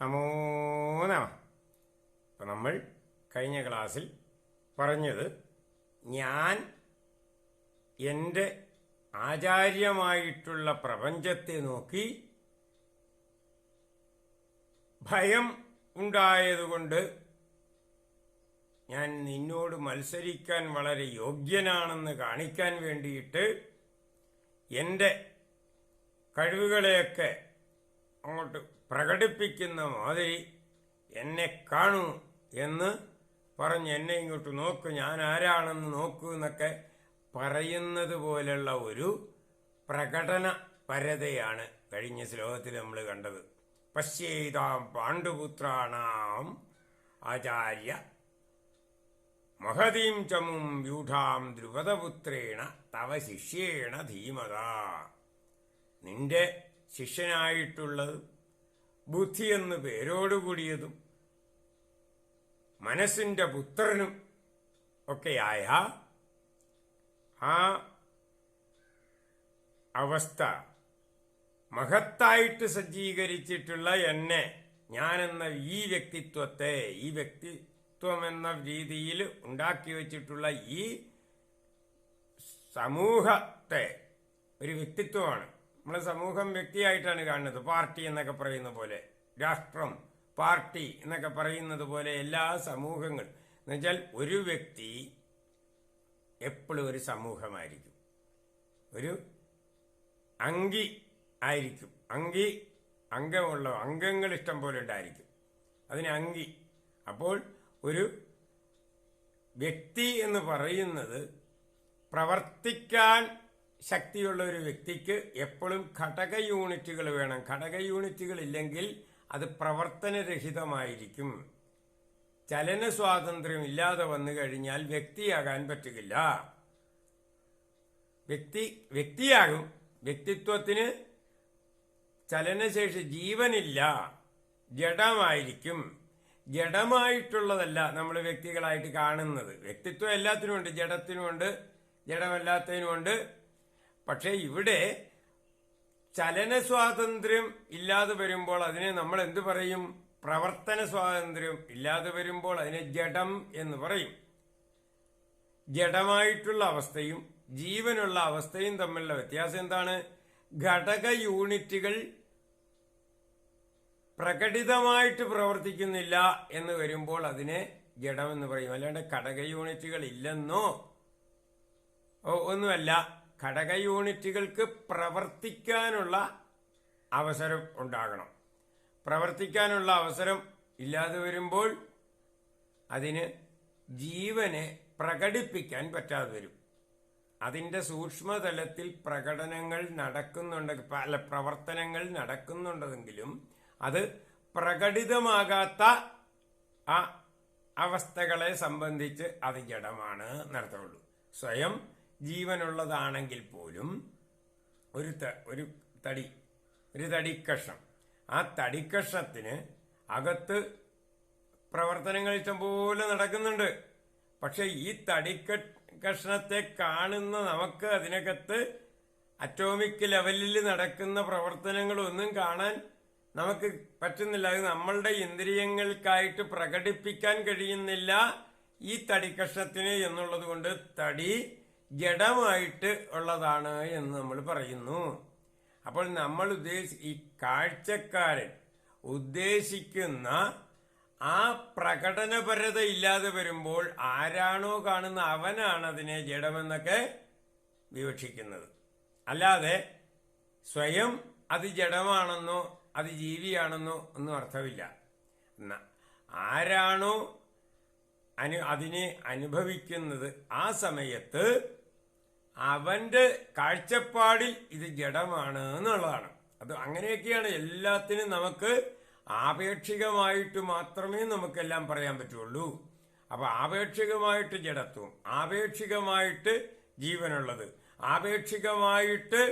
നമോ നമ. അപ്പം നമ്മൾ കഴിഞ്ഞ ക്ലാസ്സിൽ പറഞ്ഞത് ഞാൻ എന്റെ ആചാര്യമായിട്ടുള്ള പ്രപഞ്ചത്തെ നോക്കി ഭയം ഉണ്ടായതുകൊണ്ട് ഞാൻ നിന്നോട് മത്സരിക്കാൻ വളരെ യോഗ്യനാണെന്ന് കാണിക്കാൻ വേണ്ടിയിട്ട് എന്റെ കഴിവുകളെയൊക്കെ അങ്ങോട്ട് പ്രകടിപ്പിക്കുന്ന മാതിരി എന്നെ കാണൂ എന്ന് പറഞ്ഞ് എന്നെ ഇങ്ങോട്ട് നോക്ക് ഞാൻ ആരാണെന്ന് നോക്കൂ എന്നൊക്കെ പറയുന്നത് പോലുള്ള ഒരു പ്രകടന പരതയാണ് കഴിഞ്ഞ ശ്ലോകത്തിൽ നമ്മൾ കണ്ടത്. പശ്യേതാം പാണ്ഡുപുത്രാണാം ആചാര്യ മഹതീം ചമും വ്യൂഢാം ദ്രുപദപുത്രേണ തവ ശിഷ്യേണ ധീമത. നിന്റെ ശിഷ്യനായിട്ടുള്ളത് ബുദ്ധി എന്ന് പേരോടുകൂടിയതും മനസ്സിന്റെ പുത്രനും ഒക്കെയായ ആ അവസ്ഥ മഹത്തായിട്ട് സജ്ജീകരിച്ചിട്ടുള്ള എന്നെ ഞാനെന്ന ഈ വ്യക്തിത്വത്തെ ഈ വ്യക്തിത്വം എന്ന രീതിയിൽ ഉണ്ടാക്കി വച്ചിട്ടുള്ള ഈ സമൂഹത്തെ ഒരു വ്യക്തിത്വമാണ്. നമ്മളെ സമൂഹം വ്യക്തിയായിട്ടാണ് കാണുന്നത്. പാർട്ടി എന്നൊക്കെ പറയുന്ന പോലെ രാഷ്ട്രം പാർട്ടി എന്നൊക്കെ പറയുന്നത് പോലെ എല്ലാ സമൂഹങ്ങൾ എന്നുവെച്ചാൽ ഒരു വ്യക്തി എപ്പോഴും ഒരു സമൂഹമായിരിക്കും. ഒരു അങ്കി ആയിരിക്കും. അങ്കി അംഗമുള്ള അംഗങ്ങൾ ഇഷ്ടം പോലെ ഉണ്ടായിരിക്കും. അതിന് അങ്കി അപ്പോൾ ഒരു വ്യക്തി എന്ന് പറയുന്നത് പ്രവർത്തിക്കാൻ ശക്തിയുള്ള ഒരു വ്യക്തിക്ക് എപ്പോഴും ഘടക യൂണിറ്റുകൾ വേണം. ഘടക യൂണിറ്റുകൾ ഇല്ലെങ്കിൽ അത് പ്രവർത്തനരഹിതമായിരിക്കും. ചലന സ്വാതന്ത്ര്യം ഇല്ലാതെ വന്നു കഴിഞ്ഞാൽ വ്യക്തിയാകാൻ പറ്റുകയില്ല വ്യക്തി വ്യക്തിയാകും. വ്യക്തിത്വത്തിന് ചലനശേഷി ജീവനില്ല. ജഡമായിരിക്കും. ജഡമായിട്ടുള്ളതല്ല നമ്മൾ വ്യക്തികളായിട്ട് കാണുന്നത്. വ്യക്തിത്വം എല്ലാത്തിനുമുണ്ട് ജഡത്തിനുമുണ്ട് ജഡമല്ലാത്തതിനുമുണ്ട്. പക്ഷേ ഇവിടെ ചലന സ്വാതന്ത്ര്യം ഇല്ലാതെ വരുമ്പോൾ അതിനെ നമ്മൾ എന്തു പറയും? പ്രവർത്തന സ്വാതന്ത്ര്യം ഇല്ലാതെ വരുമ്പോൾ അതിനെ ജഡം എന്ന് പറയും. ജഡമായിട്ടുള്ള അവസ്ഥയും ജീവനുള്ള അവസ്ഥയും തമ്മിലുള്ള വ്യത്യാസം എന്താണ്? ഘടക യൂണിറ്റുകൾ പ്രകടിതമായിട്ട് പ്രവർത്തിക്കുന്നില്ല എന്ന് വരുമ്പോൾ അതിനെ ജഡമെന്ന് പറയും. അല്ലാണ്ട് ഘടക യൂണിറ്റുകൾ ഇല്ലെന്നോ? ഒന്നുമല്ല. ഘടക യൂണിറ്റുകൾക്ക് പ്രവർത്തിക്കാനുള്ള അവസരം ഉണ്ടാകണം. പ്രവർത്തിക്കാനുള്ള അവസരം ഇല്ലാതെ വരുമ്പോൾ അതിന് ജീവനെ പ്രകടിപ്പിക്കാൻ പറ്റാതെ വരും. അതിന്റെ സൂക്ഷ്മതലത്തിൽ പ്രകടനങ്ങൾ നടക്കുന്നുണ്ട് പല പ്രവർത്തനങ്ങൾ നടക്കുന്നുണ്ടെങ്കിലും അത് പ്രകടിതമാകാത്ത ആ അവസ്ഥകളെ സംബന്ധിച്ച് അത് ജഡമാണ് നടത്തുള്ളൂ സ്വയം ജീവനുള്ളതാണെങ്കിൽ പോലും ഒരു ഒരു തടി ഒരു തടിക്കഷ്ണം. ആ തടിക്കഷ്ണത്തിന് അകത്ത് പ്രവർത്തനങ്ങൾ ഇഷ്ടംപോലെ നടക്കുന്നുണ്ട്. പക്ഷെ ഈ തടിക്ക കഷ്ണത്തെ കാണുന്ന നമുക്ക് അതിനകത്ത് അറ്റോമിക് ലെവലിൽ നടക്കുന്ന പ്രവർത്തനങ്ങളൊന്നും കാണാൻ നമുക്ക് പറ്റുന്നില്ല. അത് നമ്മളുടെ ഇന്ദ്രിയങ്ങൾക്കായിട്ട് പ്രകടിപ്പിക്കാൻ കഴിയുന്നില്ല ഈ തടിക്കഷ്ണത്തിന് എന്നുള്ളത് കൊണ്ട് തടി ജഡമായിട്ട് ഉള്ളതാണ് എന്ന് നമ്മൾ പറയുന്നു. അപ്പോൾ നമ്മൾ ഉദ്ദേശി ഈ കാഴ്ചക്കാരൻ ഉദ്ദേശിക്കുന്ന ആ പ്രകടനപരത ഇല്ലാതെ വരുമ്പോൾ ആരാണോ കാണുന്ന അവനാണ് അതിനെ ജഡമെന്നൊക്കെ വിവക്ഷിക്കുന്നത്. അല്ലാതെ സ്വയം അത് ജഡമാണെന്നോ അത് ജീവിയാണെന്നോ ഒന്നും അർത്ഥമില്ല. ആരാണോ അനു അതിനെ അനുഭവിക്കുന്നത് ആ സമയത്ത് അവന്റെ കാഴ്ചപ്പാടിൽ ഇത് ജഡമാണ് എന്നുള്ളതാണ്. അത് അങ്ങനെയൊക്കെയാണ് എല്ലാത്തിനും നമുക്ക് ആപേക്ഷികമായിട്ട് മാത്രമേ നമുക്കെല്ലാം പറയാൻ പറ്റുള്ളൂ. അപ്പൊ ആപേക്ഷികമായിട്ട് ജഡത്വം ആപേക്ഷികമായിട്ട് ജീവനുള്ളത് ആപേക്ഷികമായിട്ട്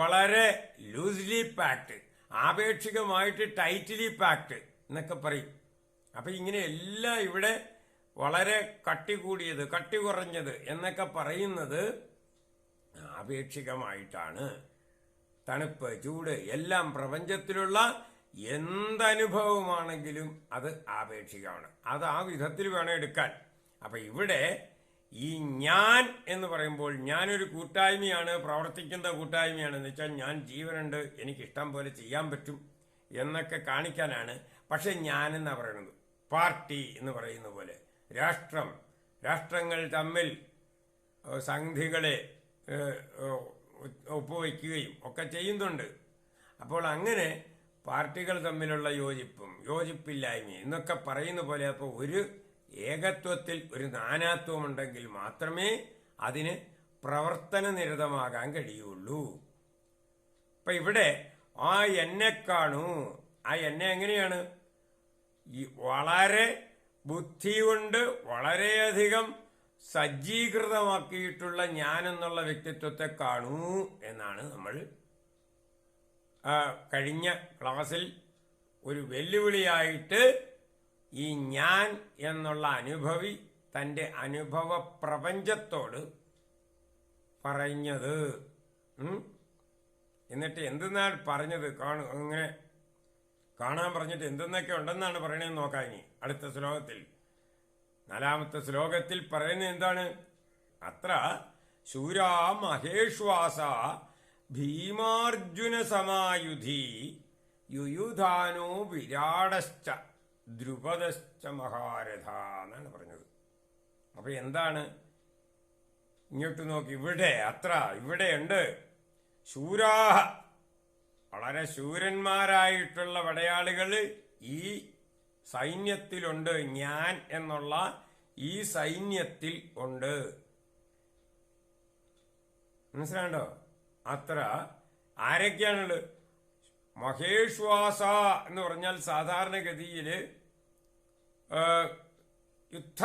വളരെ ലൂസ്ലി പാക്ട് ആപേക്ഷികമായിട്ട് ടൈറ്റ്ലി പാക്ട് എന്നൊക്കെ പറയും. അപ്പൊ ഇങ്ങനെ എല്ലാം ഇവിടെ വളരെ കട്ടി കൂടിയത് കട്ടി കുറഞ്ഞത് എന്നൊക്കെ പറയുന്നത് ആപേക്ഷികമായിട്ടാണ്. തണുപ്പ് ചൂട് എല്ലാം പ്രപഞ്ചത്തിലുള്ള എന്തനുഭവമാണെങ്കിലും അത് ആപേക്ഷികമാണ്. അത് ആ വിധത്തിൽ വേണം എടുക്കാൻ. അപ്പൊ ഇവിടെ ഈ ഞാൻ എന്ന് പറയുമ്പോൾ ഞാനൊരു കൂട്ടായ്മയാണ് പ്രവർത്തിക്കുന്ന കൂട്ടായ്മയാണ്. എന്ന് വെച്ചാൽ ഞാൻ ജീവനുണ്ട് എനിക്കിഷ്ടം പോലെ ചെയ്യാൻ പറ്റും എന്നൊക്കെ കാണിക്കാനാണ്. പക്ഷെ ഞാനെന്നാ പറയുന്നത്? പാർട്ടി എന്ന് പറയുന്ന പോലെ. രാഷ്ട്രം രാഷ്ട്രങ്ങൾ തമ്മിൽ സന്ധികളെ ഒപ്പുവയ്ക്കുകയും ഒക്കെ ചെയ്യുന്നുണ്ട്. അപ്പോൾ അങ്ങനെ പാർട്ടികൾ തമ്മിലുള്ള യോജിപ്പും യോജിപ്പില്ലായ്മയും എന്നൊക്കെ പറയുന്ന പോലെ അപ്പോൾ ഒരു ഏകത്വത്തിൽ ഒരു നാനാത്വം ഉണ്ടെങ്കിൽ മാത്രമേ അതിന് പ്രവർത്തന നിരതമാകാൻ കഴിയുള്ളൂ. അപ്പൊ ഇവിടെ ആ എന്നെ കാണൂ. ആ എന്നെ എങ്ങനെയാണ്? ഈ വളരെ ബുദ്ധി കൊണ്ട് വളരെയധികം സജ്ജീകൃതമാക്കിയിട്ടുള്ള ഞാൻ എന്നുള്ള വ്യക്തിത്വത്തെ കാണൂ എന്നാണ് നമ്മൾ കഴിഞ്ഞ ക്ലാസ്സിൽ ഒരു വെല്ലുവിളിയായിട്ട് ഈ ഞാൻ എന്നുള്ള അനുഭവി തന്റെ അനുഭവ പ്രപഞ്ചത്തോട് പറഞ്ഞത്. എന്നിട്ട് എന്തെന്നാണ് പറഞ്ഞത്? കാണു അങ്ങനെ കാണാൻ പറഞ്ഞിട്ട് എന്തെന്നൊക്കെ ഉണ്ടെന്നാണ് പറയണതെന്ന് നോക്കാം ഇനി അടുത്ത ശ്ലോകത്തിൽ. നാലാമത്തെ ശ്ലോകത്തിൽ പറയുന്നത് എന്താണ്? അത്ര ശൂരാ മഹേഷ്വാസ ഭീമാർജുന സമായുധി യുയുധാനോ വിരാടശ്ച ദ്രുപദശ്ച മഹാരഥ എന്നാണ് പറഞ്ഞത്. അപ്പൊ എന്താണ്? ഇങ്ങോട്ട് നോക്കി ഇവിടെ അത്ര ഇവിടെയുണ്ട്. ശൂരാഹ വളരെ ശൂരന്മാരായിട്ടുള്ള പടയാളികൾ ഈ സൈന്യത്തിലുണ്ട് ഞാൻ എന്നുള്ള ഈ സൈന്യത്തിൽ ഉണ്ട്. മനസ്സിലാണ്ടോ അത്ര ആരൊക്കെയാണുള്ളത്? മഹേഷ്വാസ എന്ന് പറഞ്ഞാൽ സാധാരണഗതിയിൽ യുദ്ധ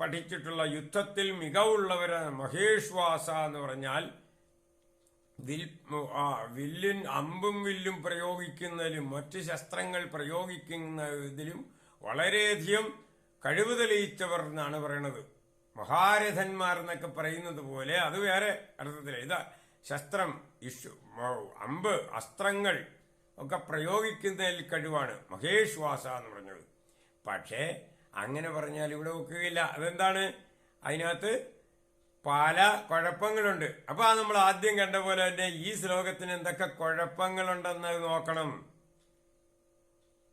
പഠിച്ചിട്ടുള്ള യുദ്ധത്തിൽ മികവുള്ളവരാണ് മഹേഷ്വാസ എന്ന് പറഞ്ഞാൽ വില്ലും അമ്പും വില്ലും പ്രയോഗിക്കുന്നതിലും മറ്റ് ശസ്ത്രങ്ങൾ പ്രയോഗിക്കുന്നതിലും വളരെയധികം കഴിവ് തെളിയിച്ചവർ എന്നാണ് പറയണത്. മഹാരഥന്മാർ എന്നൊക്കെ പറയുന്നത് പോലെ അത് വേറെ അർത്ഥത്തിൽ. ഇതാ ശസ്ത്രം ഇഷു അമ്പ് അസ്ത്രങ്ങൾ ഒക്കെ പ്രയോഗിക്കുന്നതിൽ കഴിവാണ്. മഹേശ്വാസ എന്ന് പറഞ്ഞത്. പക്ഷേ അങ്ങനെ പറഞ്ഞാൽ ഇവിടെ ഒക്കുകയില്ല. അതെന്താണ്? അതിനകത്ത് പല കുഴപ്പങ്ങളുണ്ട്. അപ്പൊ ആ നമ്മൾ ആദ്യം കണ്ട പോലെ തന്നെ ഈ ശ്ലോകത്തിന് എന്തൊക്കെ കുഴപ്പങ്ങളുണ്ടെന്ന് നോക്കണം.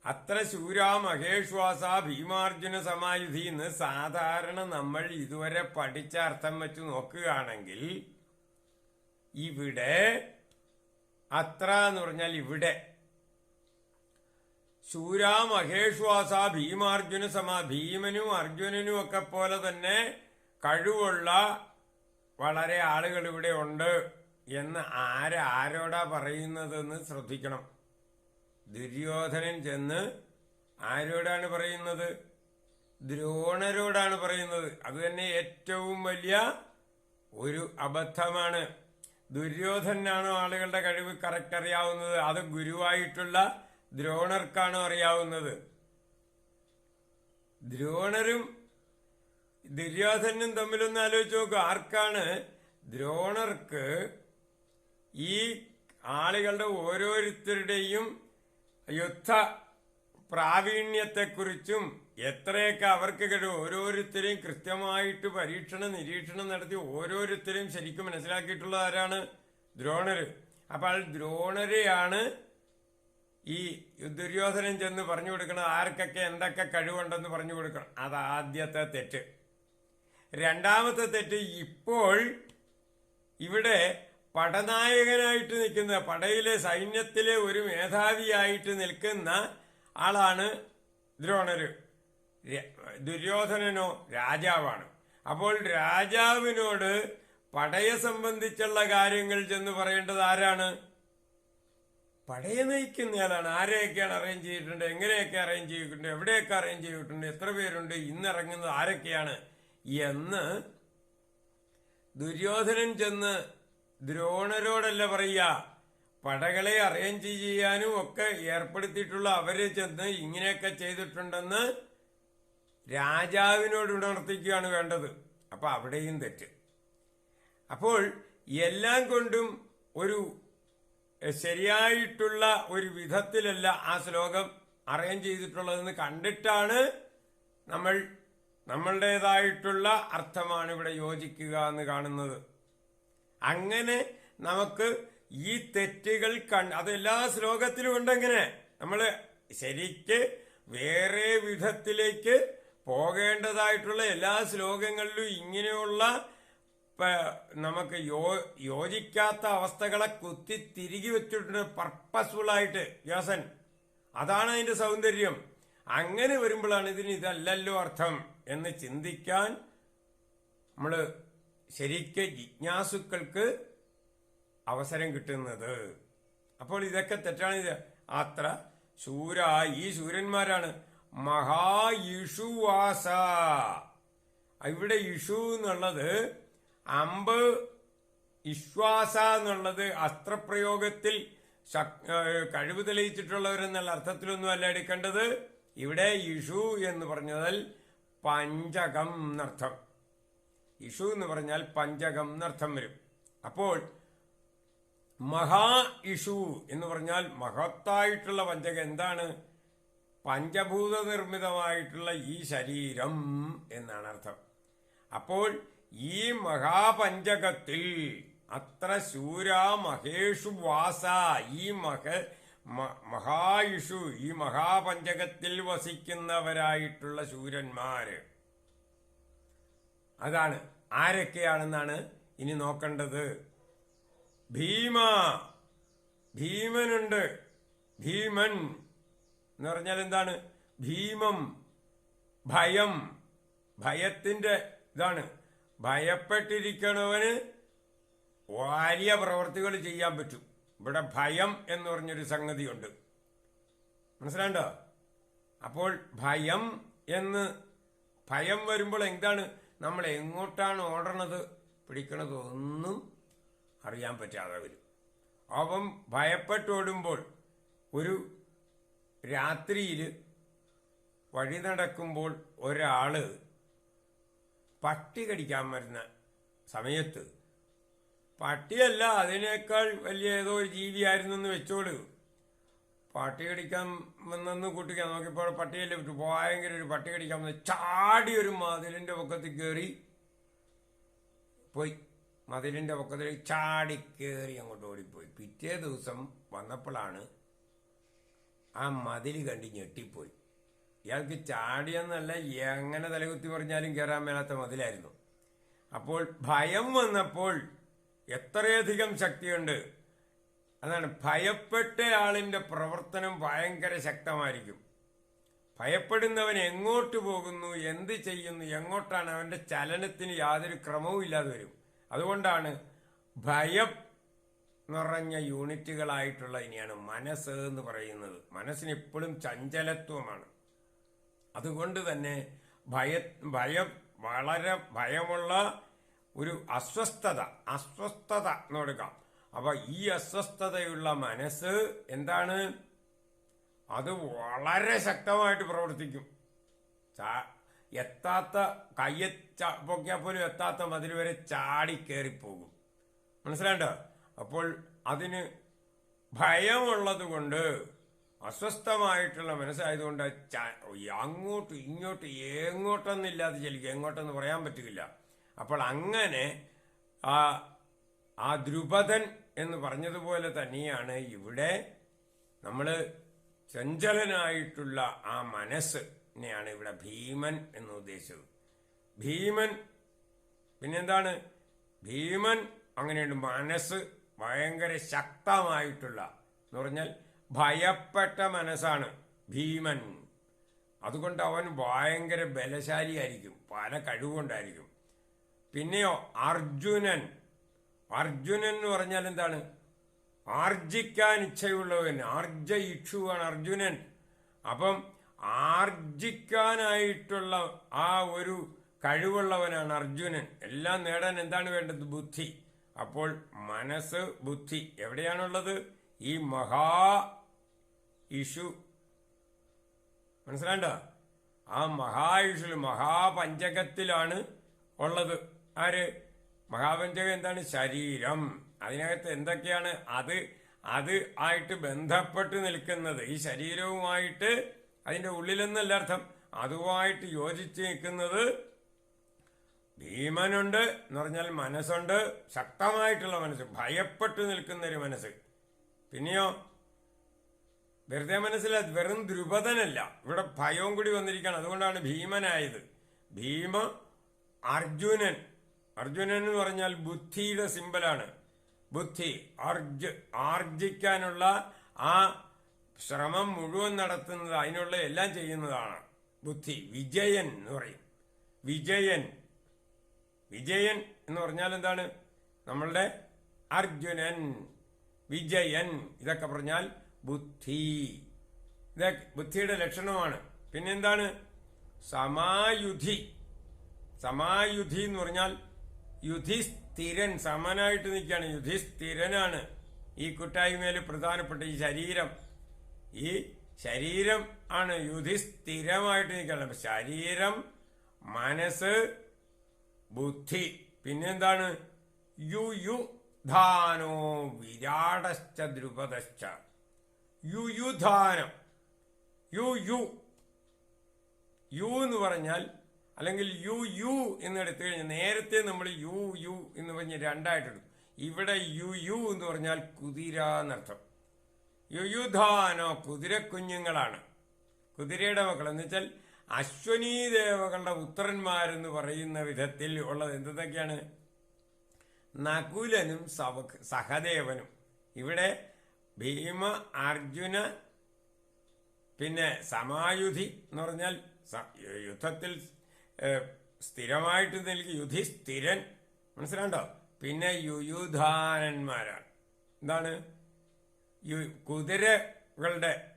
അത്ര ശൂരാ മഹേഷ്വാസ ഭീമാർജുന സമായുധി എന്ന് സാധാരണ നമ്മൾ ഇതുവരെ പഠിച്ച അർത്ഥം വെച്ച് നോക്കുകയാണെങ്കിൽ ഇവിടെ അത്ര എന്ന് പറഞ്ഞാൽ ഇവിടെ. ശൂരാ മഹേഷ്വാസ ഭീമാർജുന സമ ഭീമനും അർജുനനും ഒക്കെ പോലെ തന്നെ കഴിവുള്ള വളരെ ആളുകൾ ഇവിടെ ഉണ്ട് എന്ന് ആര് ആരോടാ പറയുന്നതെന്ന് ശ്രദ്ധിക്കണം. ദുര്യോധനൻ ചെന്ന് ആരോടാണ് പറയുന്നത്? ദ്രോണരോടാണ് പറയുന്നത്. അത് തന്നെ ഏറ്റവും വലിയ ഒരു അബദ്ധമാണ്. ദുര്യോധനാണോ ആളുകളുടെ കഴിവ് കറക്റ്റ് അറിയാവുന്നത്? അത് ഗുരുവായിട്ടുള്ള ദ്രോണർക്കാണോ അറിയാവുന്നത്? ദ്രോണരും ദുര്യോധനും തമ്മിലൊന്ന് ആലോചിച്ച് നോക്കുക ആർക്കാണ് ദ്രോണർക്ക് ഈ ആളുകളുടെ ഓരോരുത്തരുടെയും യുദ്ധ പ്രാവീണ്യത്തെക്കുറിച്ചും എത്രയൊക്കെ അവർക്ക് കഴിവ് ഓരോരുത്തരെയും കൃത്യമായിട്ട് പരീക്ഷണ നിരീക്ഷണം നടത്തി ഓരോരുത്തരെയും ശരിക്കും മനസ്സിലാക്കിയിട്ടുള്ള ആരാണ് ദ്രോണര് അപ്പോൾ ദ്രോണരെയാണ് ഈ ദുര്യോധനൻ ചെന്ന് പറഞ്ഞു കൊടുക്കണം ആർക്കൊക്കെ എന്തൊക്കെ കഴിവുണ്ടെന്ന് പറഞ്ഞു കൊടുക്കണം. അത് ആദ്യത്തെ തെറ്റ്. രണ്ടാമത്തെ തെറ്റ് ഇപ്പോൾ ഇവിടെ പടനായകനായിട്ട് നിൽക്കുന്ന പടയിലെ സൈന്യത്തിലെ ഒരു മേധാവിയായിട്ട് നിൽക്കുന്ന ആളാണ് ദ്രോണര്. ദുര്യോധനനോ രാജാവാണ്. അപ്പോൾ രാജാവിനോട് പടയെ സംബന്ധിച്ചുള്ള കാര്യങ്ങൾ ചെന്ന് പറയേണ്ടത് ആരാണ്? പടയെ നയിക്കുന്നയാളാണ് ആരെയൊക്കെയാണ് അറേഞ്ച് ചെയ്തിട്ടുണ്ട്? എങ്ങനെയൊക്കെ അറേഞ്ച് ചെയ്തിട്ടുണ്ട്? എവിടെയൊക്കെ അറേഞ്ച് ചെയ്തിട്ടുണ്ട്? എത്ര പേരുണ്ട്? ഇന്നിറങ്ങുന്നത് ആരൊക്കെയാണ്? എന്ന് ദുര്യോധനൻ ചെന്ന് ദ്രോണരോടല്ല പറയുക പടകളെ അറേഞ്ച് ചെയ്യാനും ഒക്കെ ഏർപ്പെടുത്തിയിട്ടുള്ള അവരെ ചെന്ന് ഇങ്ങനെയൊക്കെ ചെയ്തിട്ടുണ്ടെന്ന് രാജാവിനോട് ഉണർത്തിക്കുകയാണ് വേണ്ടത്. അപ്പൊ അവിടെയും തെറ്റ്. അപ്പോൾ എല്ലാം കൊണ്ടും ഒരു ശരിയായിട്ടുള്ള ഒരു വിധത്തിലല്ല ആ ശ്ലോകം അറേഞ്ച് ചെയ്തിട്ടുള്ളതെന്ന് കണ്ടിട്ടാണ് നമ്മൾ നമ്മളുടേതായിട്ടുള്ള അർത്ഥമാണ് ഇവിടെ യോജിക്കുക എന്ന് കാണുന്നത്. അങ്ങനെ നമുക്ക് ഈ തെറ്റുകൾ കണ്ട് അത് എല്ലാ ശ്ലോകത്തിലും ഉണ്ടെങ്ങനെ നമ്മൾ ശരിക്ക് വേറെ വിധത്തിലേക്ക് പോകേണ്ടതായിട്ടുള്ള എല്ലാ ശ്ലോകങ്ങളിലും ഇങ്ങനെയുള്ള നമുക്ക് യോ യോജിക്കാത്ത അവസ്ഥകളെ കുത്തി തിരികെ വെച്ചിട്ടുണ്ട് പർപ്പസ്ഫുൾ ആയിട്ട് വ്യാസൻ. അതാണ് അതിന്റെ സൗന്ദര്യം. അങ്ങനെ വരുമ്പോഴാണ് ഇതിന് ഇതല്ലല്ലോ അർത്ഥം. എന്ന് ചിന്തിക്കാൻ നമ്മൾ ശരിക്ക് ജിജ്ഞാസുക്കൾക്ക് അവസരം കിട്ടുന്നത്. അപ്പോൾ ഇതൊക്കെ തെറ്റാണ്. ഇത് അത്ര ശൂര. ഈ ശൂരന്മാരാണ്. മഹാ ഇഷുവാസ ഇവിടെ ഇഷു എന്നുള്ളത് അമ്പ് ഇശ്വാസ എന്നുള്ളത് അസ്ത്രപ്രയോഗത്തിൽ കഴിവ് തെളിയിച്ചിട്ടുള്ളവരെന്നുള്ള അർത്ഥത്തിലൊന്നും അല്ല എടുക്കേണ്ടത്. ഇവിടെ ഇഷു എന്ന് പറഞ്ഞാൽ പഞ്ചകം എന്നർത്ഥം. ഇഷു എന്ന് പറഞ്ഞാൽ പഞ്ചകം എന്നർത്ഥം വരും. അപ്പോൾ മഹാ ഇഷു എന്ന് പറഞ്ഞാൽ മഹത്തായിട്ടുള്ള പഞ്ചകം എന്താണ്? പഞ്ചഭൂത നിർമ്മിതമായിട്ടുള്ള ഈ ശരീരം എന്നാണ് അർത്ഥം. അപ്പോൾ ഈ മഹാപഞ്ചകത്തിൽ അത്ര ശൂരാ മഹേഷു വാസ ഈ മഹ മഹായിഷു ഈ മഹാപഞ്ചകത്തിൽ വസിക്കുന്നവരായിട്ടുള്ള ശൂരന്മാര്. അതാണ് ആരൊക്കെയാണെന്നാണ് ഇനി നോക്കേണ്ടത്. ഭീമ ഭീമനുണ്ട്. ഭീമൻ എന്ന് പറഞ്ഞാൽ എന്താണ്? ഭീമം ഭയം ഭയത്തിന്റെ ഇതാണ്. ഭയപ്പെട്ടിരിക്കണവന് വലിയ പ്രവർത്തികൾ ചെയ്യാൻ പറ്റും. ഇവിടെ ഭയം എന്ന് പറഞ്ഞൊരു സംഗതിയുണ്ട്. മനസ്സിലാണ്ടോ അപ്പോൾ ഭയം എന്ന് ഭയം വരുമ്പോൾ എന്താണ്? നമ്മൾ എങ്ങോട്ടാണ് ഓടണത്? പിടിക്കണത് ഒന്നും അറിയാൻ പറ്റാതെ വരും. അപ്പം ഭയപ്പെട്ടോടുമ്പോൾ ഒരു രാത്രിയിൽ വഴി നടക്കുമ്പോൾ ഒരാൾ പട്ടി കടിക്കാൻ വരുന്ന സമയത്ത് പട്ടിയല്ല അതിനേക്കാൾ വലിയ ഏതോ ഒരു ജീവിയായിരുന്നു എന്ന് വെച്ചോളൂ. പട്ടി കടിക്കാൻ വന്നെന്ന് കൂട്ടിക്കാൻ നോക്കിയപ്പോൾ പട്ടിയല്ലേ വിട്ടു ഭയങ്കര ഒരു പട്ടി കടിക്കാൻ വന്ന് ചാടി ഒരു മതിലിന്റെ പൊക്കത്തിൽ കയറി പോയി. മതിലിന്റെ പൊക്കത്തിൽ ചാടി കയറി അങ്ങോട്ട് ഓടിപ്പോയി. പിറ്റേ ദിവസം വന്നപ്പോഴാണ് ആ മതിൽ കണ്ട് ഞെട്ടിപ്പോയി. ഇയാൾക്ക് ചാടിയെന്നല്ല എങ്ങനെ തലകുത്തി പറഞ്ഞാലും കയറാൻ മേലാത്ത മതിലായിരുന്നു. അപ്പോൾ ഭയം വന്നപ്പോൾ എത്രയധികം ശക്തിയുണ്ട്. അതാണ് ഭയപ്പെട്ട ആളിന്റെ പ്രവർത്തനം ഭയങ്കര ശക്തമായിരിക്കും. ഭയപ്പെടുന്നവൻ എങ്ങോട്ട് പോകുന്നു എന്ത് ചെയ്യുന്നു എങ്ങോട്ടാണ് അവന്റെ ചലനത്തിന് യാതൊരു ക്രമവും ഇല്ലാതെ വരും. അതുകൊണ്ടാണ് ഭയം നിറഞ്ഞ യൂണിറ്റുകളായിട്ടുള്ള ഇനിയാണ് മനസ്സ് എന്ന് പറയുന്നത്. മനസ്സിന് എപ്പോഴും ചഞ്ചലത്വമാണ്. അതുകൊണ്ട് തന്നെ ഭയ ഭയം വളരെ ഭയമുള്ള ഒരു അസ്വസ്ഥത അസ്വസ്ഥത എന്ന് കൊടുക്കാം അപ്പൊ ഈ അസ്വസ്ഥതയുള്ള മനസ്സ് എന്താണ്? അത് വളരെ ശക്തമായിട്ട് പ്രവർത്തിക്കും. എത്താത്ത കയ്യെ പൊക്കിയാൽ പോലും എത്താത്ത മതിൽ വരെ ചാടി കയറിപ്പോകും. മനസ്സിലാണ്ടോ അപ്പോൾ അതിന് ഭയമുള്ളത് കൊണ്ട് അസ്വസ്ഥമായിട്ടുള്ള മനസ്സായതുകൊണ്ട് അങ്ങോട്ട് ഇങ്ങോട്ടും എങ്ങോട്ടൊന്നില്ലാതെ ചലിക്കും എങ്ങോട്ടെന്ന് പറയാൻ പറ്റില്ല അപ്പോൾ അങ്ങനെ ആ ആ ദ്രുപദൻ എന്ന് പറഞ്ഞതുപോലെ തന്നെയാണ് ഇവിടെ നമ്മൾ ചഞ്ചലനായിട്ടുള്ള ആ മനസ്സിനെയാണ് ഇവിടെ ഭീമൻ എന്ന് ഉദ്ദേശിച്ചത്. ഭീമൻ പിന്നെന്താണ്? ഭീമൻ അങ്ങനെയുണ്ട്. മനസ്സ് ഭയങ്കര ശക്തമായിട്ടുള്ള എന്ന് പറഞ്ഞാൽ ഭയപ്പെട്ട മനസ്സാണ് ഭീമൻ. അതുകൊണ്ട് അവൻ ഭയങ്കര ബലശാലിയായിരിക്കും. പല കഴിവുകൊണ്ടായിരിക്കും. പിന്നെയോ അർജുനൻ. അർജുനൻ എന്ന് പറഞ്ഞാൽ എന്താണ്? ആർജിക്കാൻ ഇച്ഛയുള്ളവൻ. ആർജ ഇക്ഷുവാണ് അർജുനൻ. അപ്പം ആർജിക്കാനായിട്ടുള്ള ആ ഒരു കഴിവുള്ളവനാണ് അർജുനൻ. എല്ലാം നേടാൻ എന്താണ് വേണ്ടത്? ബുദ്ധി. അപ്പോൾ മനസ്സ് ബുദ്ധി. എവിടെയാണുള്ളത്? ഈ മഹാ ഇഷു. മനസ്സിലാണ്ട? ആ മഹായുഷിൽ മഹാപഞ്ചകത്തിലാണ് ഉള്ളത്. ആര്? മഹാപഞ്ചകം എന്താണ്? ശരീരം. അതിനകത്ത് എന്തൊക്കെയാണ്? അത് അത് ആയിട്ട് ബന്ധപ്പെട്ട് നിൽക്കുന്നത്. ഈ ശരീരവുമായിട്ട് അതിന്റെ ഉള്ളിലെന്നല്ല അർത്ഥം അതുമായിട്ട് യോജിച്ച് നിൽക്കുന്നത് ഭീമനുണ്ട് എന്ന് പറഞ്ഞാൽ മനസ്സുണ്ട്. ശക്തമായിട്ടുള്ള മനസ്സ്. ഭയപ്പെട്ട് നിൽക്കുന്ന ഒരു മനസ്സ്. പിന്നെയോ? വെറുതെ മനസ്സിൽ വെറും ദ്രുപദനല്ല. ഇവിടെ ഭയവും കൂടി വന്നിരിക്കുകയാണ്. അതുകൊണ്ടാണ് ഭീമനായത്. ഭീമ അർജുനൻ. അർജുനൻ എന്ന് പറഞ്ഞാൽ ബുദ്ധിയുടെ സിമ്പലാണ്. ബുദ്ധി ആർജ ആർജിക്കാനുള്ള ആ ശ്രമം മുഴുവൻ നടത്തുന്നത് അതിനുള്ള എല്ലാം ചെയ്യുന്നതാണ്. ബുദ്ധി വിജയൻ എന്ന് പറയും. വിജയൻ. വിജയൻ എന്ന് പറഞ്ഞാൽ എന്താണ്? നമ്മളുടെ അർജുനൻ. വിജയൻ. ഇതൊക്കെ പറഞ്ഞാൽ ബുദ്ധി. ഇത് ബുദ്ധിയുടെ ലക്ഷണമാണ്. പിന്നെന്താണ്? സമായുധി. സമായുധി എന്ന് പറഞ്ഞാൽ യുധിസ്ഥിരൻ സമനായിട്ട് നിൽക്കുകയാണ്. യുധിസ്ഥിരനാണ് ഈ കൂട്ടായ്മയിൽ പ്രധാനപ്പെട്ട ഈ ശരീരം. ഈ ശരീരം ആണ് യുധിസ്ഥിരമായിട്ട് നിൽക്കുകയാണ് ശരീരം മനസ്സ് ബുദ്ധി. പിന്നെന്താണ്? യു യു ധാനോ വിരാടശ്ച ദ്രുപദശ്ച. യുയുധാനം. യു യു യു എന്ന് പറഞ്ഞാൽ അല്ലെങ്കിൽ യു യു എന്ന് എടുത്തു കഴിഞ്ഞാൽ നേരത്തെ നമ്മൾ യു യു എന്ന് പറഞ്ഞ് രണ്ടായിട്ടെടുത്തു. ഇവിടെ യു യു എന്ന് പറഞ്ഞാൽ കുതിര എന്നർത്ഥം. യുയുധാനോ കുതിരക്കുഞ്ഞുങ്ങളാണ് കുതിരയുടെ മക്കൾ. എന്ന് വെച്ചാൽ അശ്വനീ ദേവകളുടെ പുത്രന്മാരെന്ന് പറയുന്ന വിധത്തിൽ ഉള്ളത് എന്തൊക്കെയാണ്? നകുലനും സവ- സഹദേവനും. ഇവിടെ ഭീമ അർജുന പിന്നെ സമായുധി എന്ന് പറഞ്ഞാൽ യുദ്ധത്തിൽ സ്ഥിരമായിട്ട് നൽകി യുധി സ്ഥിരൻ മനസ്സിലാണ്ടോ? പിന്നെ യുയുധാനന്മാരാണ് എന്താണ്? യു- കുതിരകളുടെ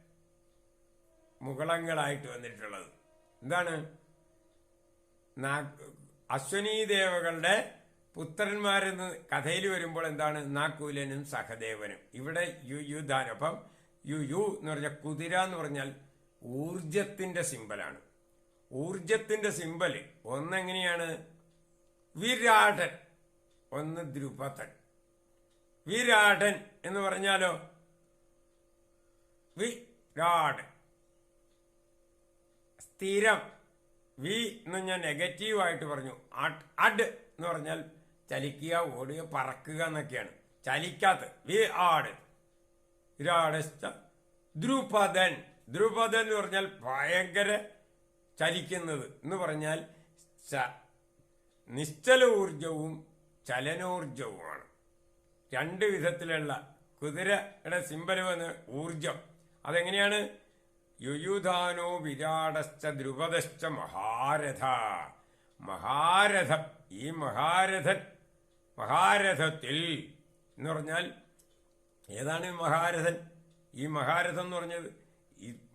മുകളങ്ങളായിട്ട് വന്നിട്ടുള്ളത്. എന്താണ്? അശ്വനീ ദേവകളുടെ പുത്രന്മാരെന്ന് കഥയിൽ വരുമ്പോൾ എന്താണ്? നാക്കുലനും സഹദേവനും. ഇവിടെ യു യുധാൻ അപ്പം യു യു എന്ന് പറഞ്ഞാൽ കുതിര എന്ന് പറഞ്ഞാൽ ഊർജത്തിന്റെ സിമ്പലാണ് ഊർജത്തിന്റെ സിമ്പൽ. ഒന്നെങ്ങനെയാണ്? വിരാടൻ. ഒന്ന് ദ്രുപതൻ വിരാടൻ എന്ന് പറഞ്ഞാലോ? വിരാടൻ. സ്ഥിരം. വി എന്ന് ഞാൻ നെഗറ്റീവായിട്ട് പറഞ്ഞു. അഡ് എന്ന് പറഞ്ഞാൽ ചലിക്കുക ഓടുക പറക്കുക എന്നൊക്കെയാണ്. ചലിക്കാത്ത. വി ആട്. വിരാടസ്ഥ ദ്രുപദൻ. ദ്രുപദൻ എന്ന് പറഞ്ഞാൽ ഭയങ്കര ചലിക്കുന്നത് എന്ന് പറഞ്ഞാൽ നിശ്ചല ഊർജവും ചലനോർജവുമാണ്. രണ്ട് വിധത്തിലുള്ള കുതിരയുടെ സിമ്പൽ വന്ന് ഊർജം. അതെങ്ങനെയാണ്? യുയുധാനോ വിരാടശ്ച ദ്രുപദശ്ച മഹാരഥ. മഹാരഥം ഈ മഹാരഥൻ മഹാരഥത്തിൽ എന്ന് പറഞ്ഞാൽ ഏതാണ് മഹാരഥൻ? ഈ മഹാരഥം എന്ന് പറഞ്ഞത്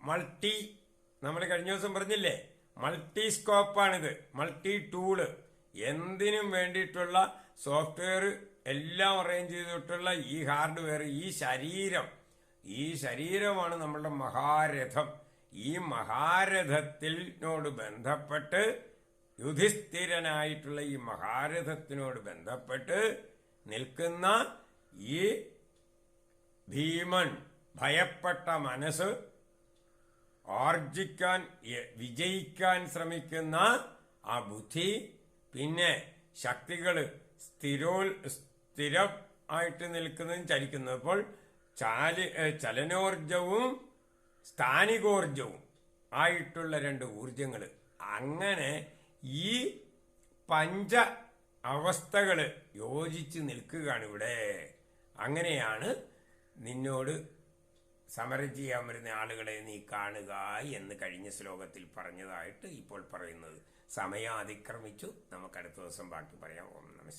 മൾട്ടി നമ്മൾ കഴിഞ്ഞ ദിവസം പറഞ്ഞില്ലേ മൾട്ടി സ്കോപ്പാണിത് മൾട്ടി ടൂൾ എന്തിനും വേണ്ടിയിട്ടുള്ള സോഫ്റ്റ്വെയർ എല്ലാം അറേഞ്ച് ചെയ്തിട്ടുള്ള ഈ ഹാർഡ്വെയർ ഈ ശരീരം. ഈ ശരീരമാണ് നമ്മളുടെ മഹാരഥം. ഈ മഹാരഥത്തിനോട് ബന്ധപ്പെട്ട് യുധിസ്ഥിരനായിട്ടുള്ള ഈ മഹാരഥത്തിനോട് ബന്ധപ്പെട്ട് നിൽക്കുന്ന ഈ ഭീമൻ ഭയപ്പെട്ട മനസ്സ് ആർജിക്കാൻ വിജയിക്കാൻ ശ്രമിക്കുന്ന ആ ബുദ്ധി പിന്നെ ശക്തികൾ സ്ഥിരോ സ്ഥിരം ആയിട്ട് നിൽക്കുന്നതും ചലിക്കുന്നതും അപ്പോൾ ചാലി ചലനോർജവും സ്ഥാനികോർജവും ആയിട്ടുള്ള രണ്ട് ഊർജങ്ങൾ അങ്ങനെ ഈ പഞ്ച അവസ്ഥകൾ യോജിച്ച് നിൽക്കുകയാണ് ഇവിടെ. അങ്ങനെയാണ് നിന്നോട് സമരം ചെയ്യാൻ വരുന്ന ആളുകളെ നീ കാണുക എന്ന് കഴിഞ്ഞ ശ്ലോകത്തിൽ പറഞ്ഞതായിട്ട് ഇപ്പോൾ പറയുന്നത്. സമയം അതിക്രമിച്ചു നമുക്ക് അടുത്ത ദിവസം ബാക്കി പറയാം. ഓം നമ